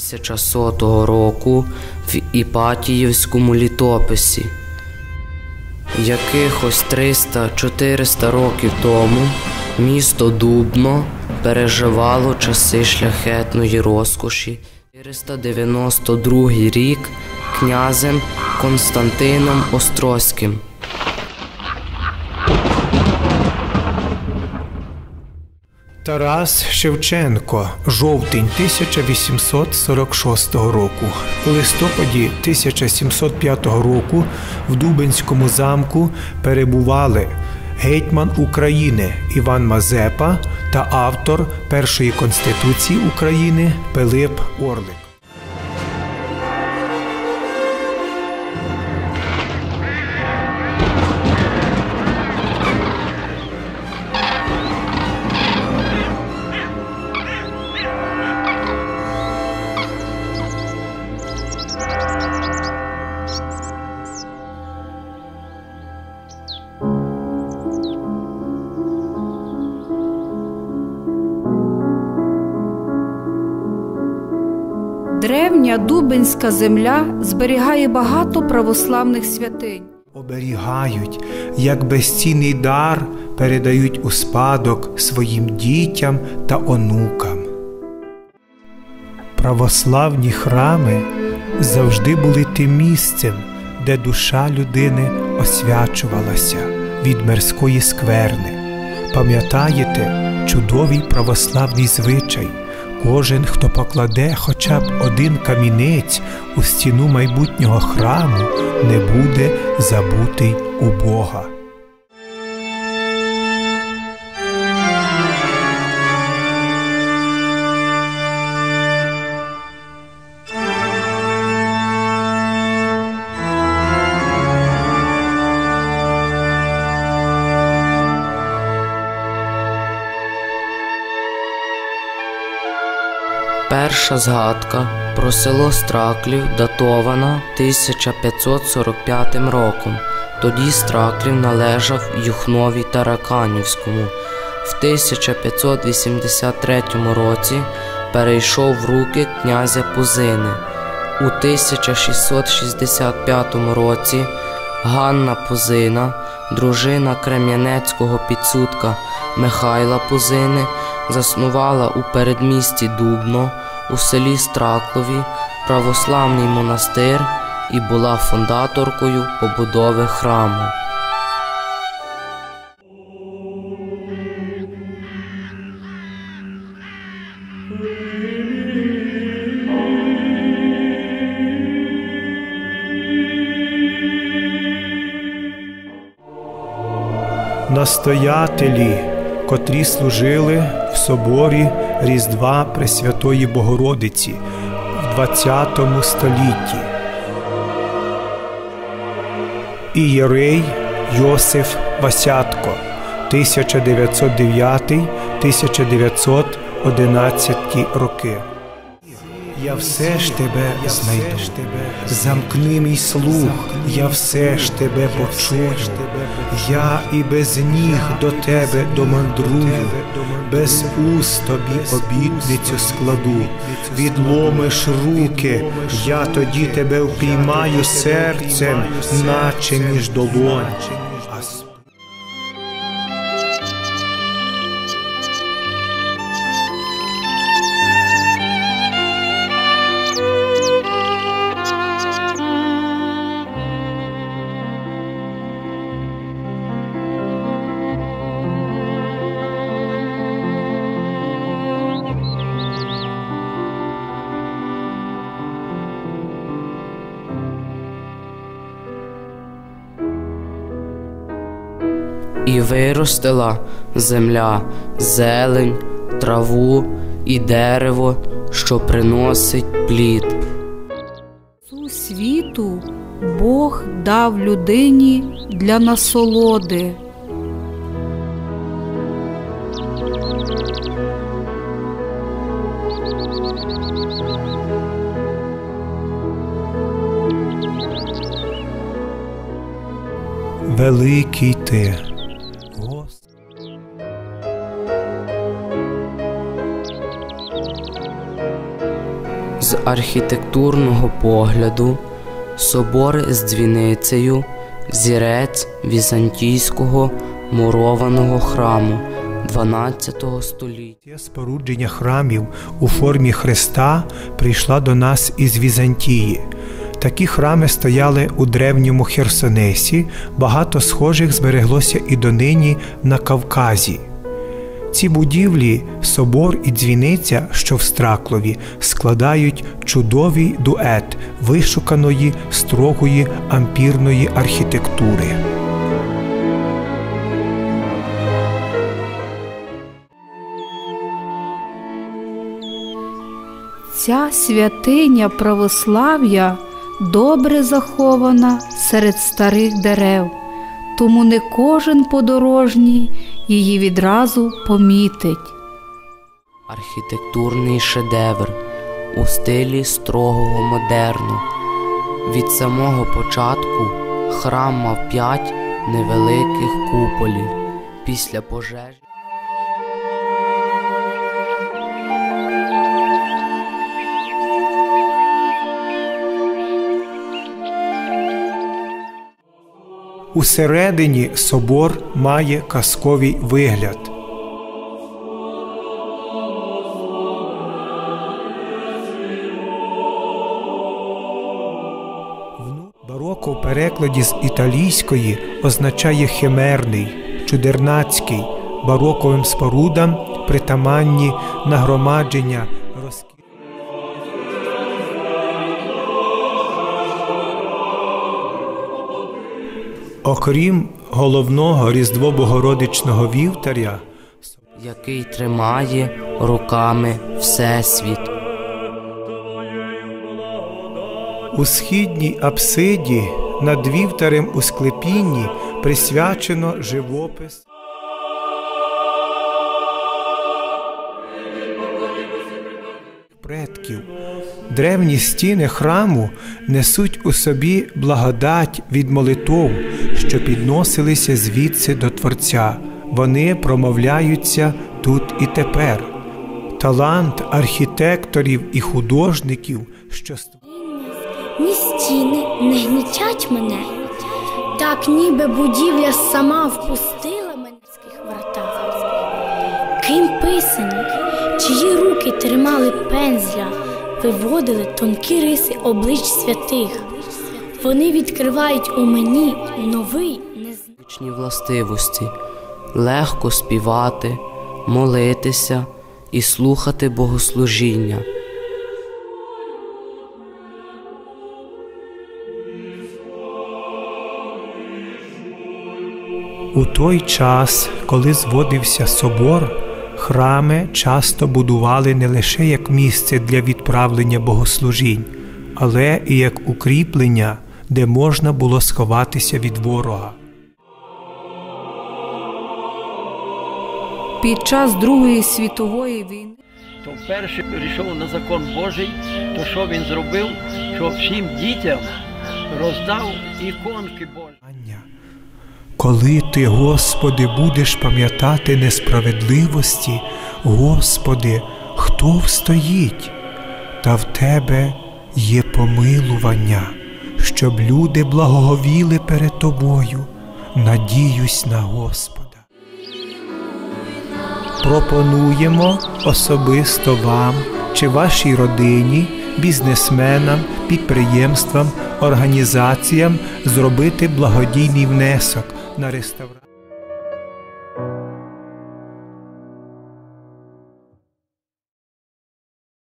1100 року в Іпатіївському літописі. Якихось 300-400 років тому місто Дубно переживало часи шляхетної розкоші. 492 рік князем Константином Острозьким. Тарас Шевченко, жовтень 1846 року. У листопаді 1705 року в Дубенському замку перебували гетьман України Іван Мазепа та автор першої конституції України Пилип Орлик. Древня Дубинська земля зберігає багато православних святинь. Оберігають, як безцінний дар передають у спадок своїм дітям та онукам. Православні храми завжди були тим місцем, де душа людини освячувалася від мирської скверни. Пам'ятаєте чудовий православний звичай? Кожен, хто покладе хоча б один камінець у стіну майбутнього храму, не буде забутий у Бога. Перша згадка про село Страклів датована 1545 роком. Тоді Страклів належав Юхнові Тараканівському. В 1583 році перейшов в руки князя Пузини. У 1665 році Ганна Пузина, дружина крем'янецького підсудка Михайла Пузини, заснувала у передмісті Дубно у селі Страклові православний монастир і була фундаторкою побудови храму. настоятелі, котрі служили в соборі Різдва Пресвятої Богородиці в ХХ столітті. Ієрей Йосиф Васятко 1909-1911 роки. Я все ж тебе знайду. Замкни мій слух, я все ж тебе почую. Я і без ніг до тебе домандрую, без уст тобі обітницю складу. Відломиш руки, я тоді тебе впіймаю серцем, наче між долонь. І виростила земля, зелень, траву і дерево, що приносить плід. Цю світу Бог дав людині для насолоди. Великий ти. З архітектурного погляду собор з дзвіницею зірець візантійського мурованого храму 12 століття. Спорудження храмів у формі Христа прийшла до нас із Візантії. Такі храми стояли у древньому Херсонесі, багато схожих збереглося і донині на Кавказі. Ці будівлі, собор і дзвіниця, що в Страклові, складають чудовий дует вишуканої строгої ампірної архітектури. Ця святиня православ'я добре захована серед старих дерев, тому не кожен подорожній її відразу помітить. Архітектурний шедевр у стилі строгого модерну. Від самого початку храм мав п'ять невеликих куполів після пожежі. Усередині собор має казковий вигляд. Бароко в перекладі з італійської означає химерний, чудернацький, бароковим спорудам притаманні нагромадження Окрім головного різдво-богородичного вівтаря, який тримає руками Всесвіт. у східній апсиді над вівтарем у склепінні присвячено живопис. Предків древні стіни храму несуть у собі благодать від молитов, що підносилися звідси до Творця. Вони промовляються тут і тепер. Талант архітекторів і художників, що ні стіни не гнітять мене, так ніби будівля сама впустила мене в вратах. Ким писані, чиї руки тримали пензля, виводили тонкі риси облич святих. Вони відкривають у мені новий. Вічні властивості легко співати, молитися і слухати богослужіння. У той час, коли зводився собор, храми часто будували не лише як місце для відправлення богослужінь, але і як укріплення, де можна було сховатися від ворога. Під час Другої світової війни то вперше прийшов на закон Божий, то що він зробив, що всім дітям роздав іконки Божі. Коли ти, Господи, будеш пам'ятати несправедливості, Господи, хто встоїть? Та в Тебе є помилування, щоб люди благоговіли перед Тобою. Надіюсь на Господа. Пропонуємо особисто вам чи вашій родині, бізнесменам, підприємствам, організаціям зробити благодійний внесок на реставрацію.